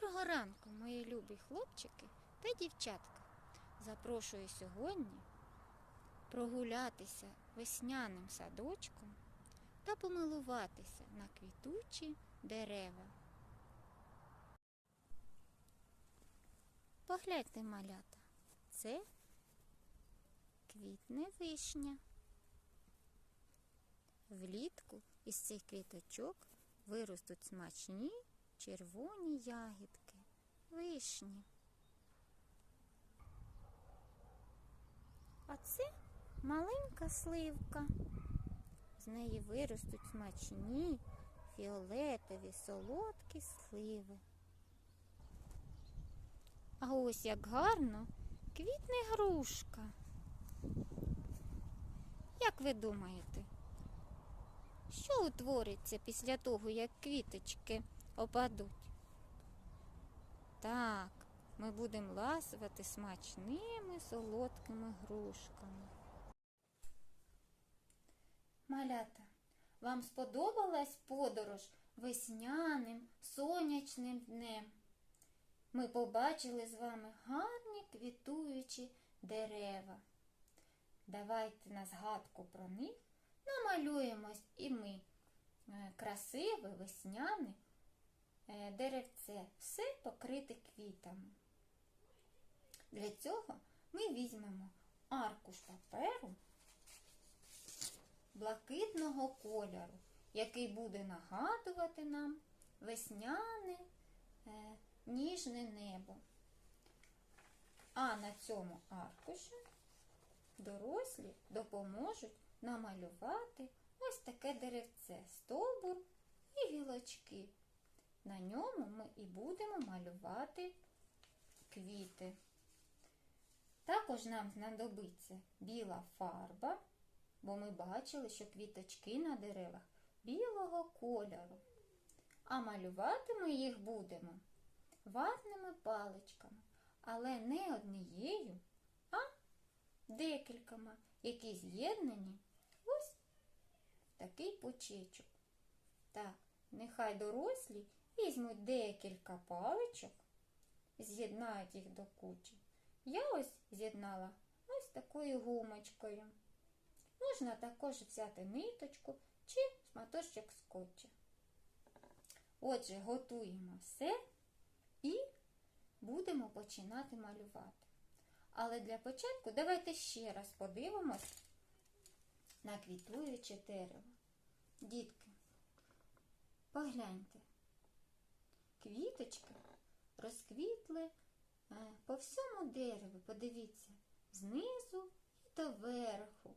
Доброго ранку, мої любі хлопчики та дівчатка. Запрошую сьогодні прогулятися весняним садочком та помилуватися на квітучі дерева. Погляньте, малята, це квітне вишня. Влітку із цих квіточок виростуть смачні червоні ягідки, вишні. А це маленька сливка. З неї виростуть смачні фіолетові солодкі сливи. А ось як гарно квітне грушка. Як ви думаєте, що утвориться після того, як квіточки опадуть? Так, ми будемо ласувати смачними солодкими грушками. Малята, вам сподобалась подорож весняним сонячним днем? Ми побачили з вами гарні квітуючі дерева. Давайте на згадку про них намалюємо і ми е, красиве весняне деревце, все покрите квітами. Для цього ми візьмемо аркуш паперу блакитного кольору, який буде нагадувати нам весняне е, ніжне небо. А на цьому аркуші дорослі допоможуть намалювати ось таке деревце, стовбур і гілочки. На ньому ми і будемо малювати квіти. Також нам знадобиться біла фарба, бо ми бачили, що квіточки на деревах білого кольору. А малювати ми їх будемо ватними паличками, але не однією, а декількома, які з'єднані ось такий почечок. Так, нехай дорослі візьмуть декілька паличок, з'єднають їх до кучі. Я ось з'єднала ось такою гумочкою. Можна також взяти ниточку чи шматочок скотча. Отже, готуємо все і будемо починати малювати. Але для початку давайте ще раз подивимось на квітуюче дерево. Дітки, погляньте, квіточки розквітли е, по всьому дереву, подивіться, знизу і до верху.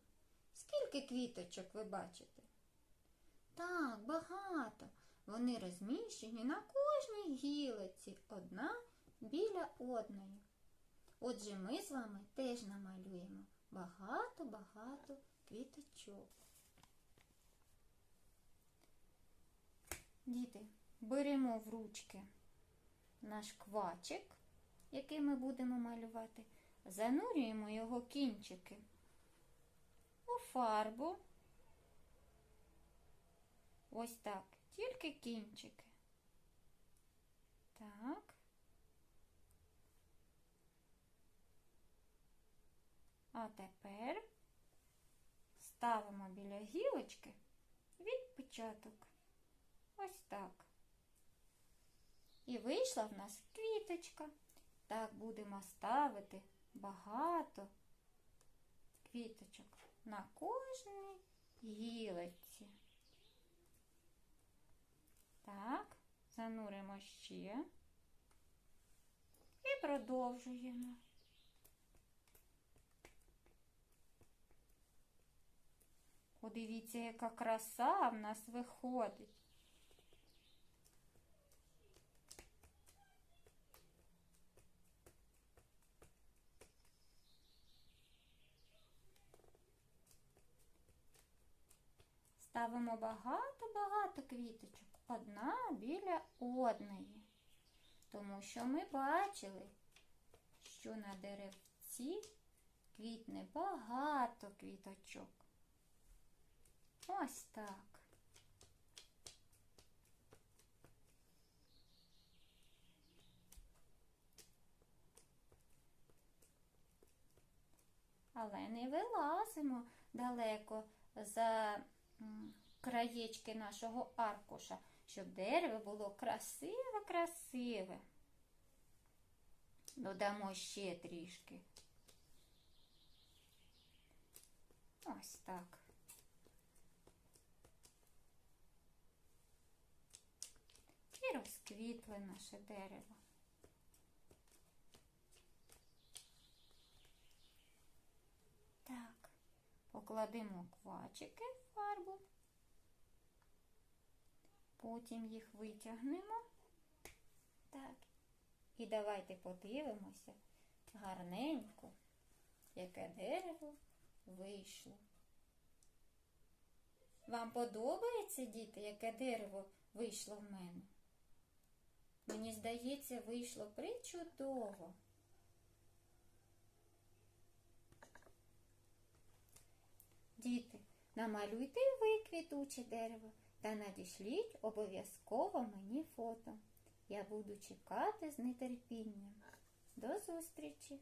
Скільки квіточок ви бачите? Так, багато. Вони розміщені на кожній гілиці, одна біля одної. Отже, ми з вами теж намалюємо багато-багато квіточок. Діти, беремо в ручки наш квачик, який ми будемо малювати, занурюємо його кінчики у фарбу. Ось так, тільки кінчики. Так. А тепер ставимо біля гілочки відпечаток. Ось так. І вийшла в нас квіточка. Так будемо ставити багато квіточок на кожній гілочці. Так, зануримо ще і продовжуємо. Подивіться, яка краса в нас виходить. ставимо багато-багато квіточок одна біля одної. Тому що ми бачили, що на деревці квітне багато квіточок. Ось так. Але не вилазимо далеко за краєчки нашого аркуша, щоб дерево було красиве-красиве. Додамо ще трішки. Ось так. І розквітле наше дерево. Так, покладемо квачики в фарбу. Потім їх витягнемо. Так. І давайте подивимося гарненько, яке дерево вийшло. Вам подобається, діти, яке дерево вийшло в мене? Мені здається, вийшло причудово. Діти, намалюйте ви квітуче дерево та надішліть обов'язково мені фото. Я буду чекати з нетерпінням. До зустрічі!